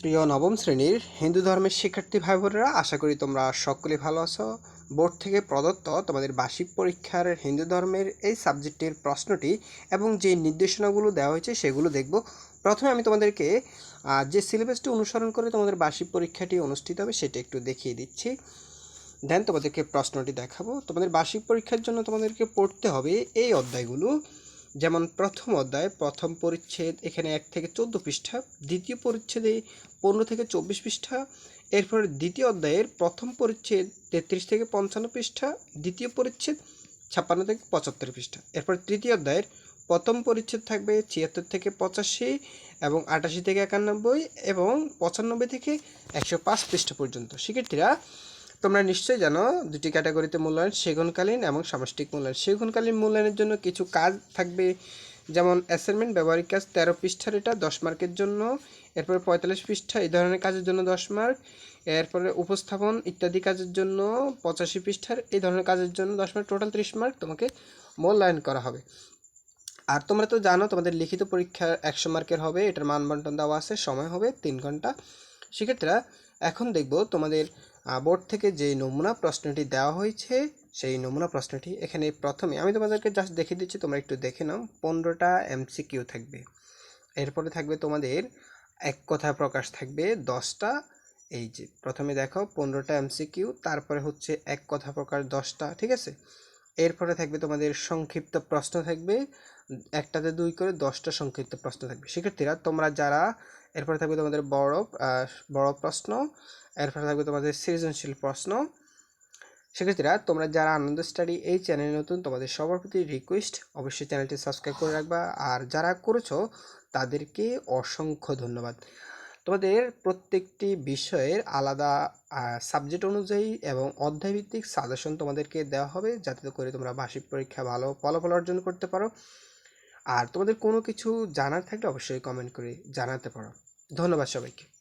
প্রিয় নবম শ্রেণির হিন্দু ধর্মের শিক্ষার্থী ভাই বোনেরা আশা করি তোমরা সকলে ভালো আছো। বোর্ড থেকে প্রদত্ত তোমাদের বার্ষিক পরীক্ষার হিন্দু ধর্মের এই সাবজেক্টের প্রশ্নটি এবং যে নির্দেশনাগুলো দেওয়া হয়েছে সেগুলো দেখব। প্রথমে আমি তোমাদেরকে যে সিলেবাসটি অনুসরণ করে তোমাদের বার্ষিক পরীক্ষাটি অনুষ্ঠিত হবে সেটা একটু দেখিয়ে দিচ্ছি। দেন তোমাদেরকে প্রশ্নটি দেখাবো। তোমাদের বার্ষিক পরীক্ষার জন্য তোমাদেরকে পড়তে হবে এই অধ্যায়গুলো। যেমন প্রথম অধ্যায়, প্রথম পরিচ্ছেদ এখানে এক থেকে চোদ্দ পৃষ্ঠা, দ্বিতীয় পরিচ্ছেদে পনেরো থেকে চব্বিশ পৃষ্ঠা, এরপর দ্বিতীয় অধ্যায়ের প্রথম পরিচ্ছেদ তেত্রিশ থেকে পঞ্চান্ন পৃষ্ঠা, দ্বিতীয় পরিচ্ছেদ ছাপ্পান্ন থেকে পঁচাত্তর পৃষ্ঠা। এরপর তৃতীয় অধ্যায়ের প্রথম পরিচ্ছেদ থাকবে ছিয়াত্তর থেকে পঁচাশি এবং আটাশি থেকে একানব্বই এবং পঁচানব্বই থেকে একশো পাঁচ পৃষ্ঠা পর্যন্ত। শিক্ষার্থীরা তোমরা নিশ্চয়ই জানো দুটি ক্যাটাগরিতে মূল্যায়ন সেগুনকালীন এবং সামষ্টিক মূল্যায়ন। সেগুনকালীন মূল্যায়নের জন্য কিছু কাজ থাকবে, যেমন অ্যাসাইনমেন্ট ব্যবহারিক কাজ তেরো পৃষ্ঠার, এটা দশ মার্কের জন্য, এরপরে পঁয়তাল্লিশ পৃষ্ঠা, এই ধরনের কাজের জন্য দশ মার্ক, এরপরে উপস্থাপন ইত্যাদি কাজের জন্য পঁচাশি পৃষ্ঠার, এই ধরনের কাজের জন্য দশ মার্ক, টোটাল ত্রিশ মার্ক তোমাকে মূল্যায়ন করা হবে। আর তোমরা তো জানো তোমাদের লিখিত পরীক্ষা একশো মার্কের হবে, এটার মান বন্টন দেওয়া আছে, সময় হবে তিন ঘণ্টা। সেক্ষেত্রে এখন দেখব তোমাদের বোর্ড থেকে যেই নমুনা প্রশ্নটি দেওয়া হয়েছে, সেই নমুনা প্রশ্নটি এখানে প্রথমে আমি তোমাদেরকে জাস্ট দেখে দিচ্ছি, তোমরা একটু দেখে নাও, পনেরোটা এমসিকিউ থাকবে। এরপরে থাকবে তোমাদের এক কথা প্রকাশ থাকবে, দশটা, এই যে প্রথমে দেখো, পনেরোটা এমসিকিউ তারপরে হচ্ছে এক কথা প্রকাশ দশটা, ঠিক আছে? এরপরে থাকবে তোমাদের সংক্ষিপ্ত প্রশ্ন থাকবে। একটাতে দুই করে দশটা সংক্ষিপ্ত প্রশ্ন থাকবে। শিক্ষার্থীরা, তোমরা যারা, এরপরে থাকবে তোমাদের বড় বড় প্রশ্ন, এরপরে থাকবে তোমাদের সৃজনশীল প্রশ্ন। সেক্ষেত্রে তোমরা যারা আনন্দ স্টাডি এই চ্যানেলে নতুন, তোমাদের সবার প্রতি রিকোয়েস্ট অবশ্যই চ্যানেলটি সাবস্ক্রাইব করে রাখবা। আর যারা করেছ, তাদেরকে অসংখ্য ধন্যবাদ। তোমাদের প্রত্যেকটি বিষয়ের আলাদা সাবজেক্ট অনুযায়ী এবং অধ্যায়ভিত্তিক সাজেশন তোমাদেরকে দেওয়া হবে যাতে করে তোমরা বার্ষিক পরীক্ষা ভালো ফলাফল অর্জন করতে পারো। আর তোমাদের কোনো কিছু জানার থাকলে অবশ্যই কমেন্ট করে জানাতে পারো। ধন্যবাদ সবাইকে।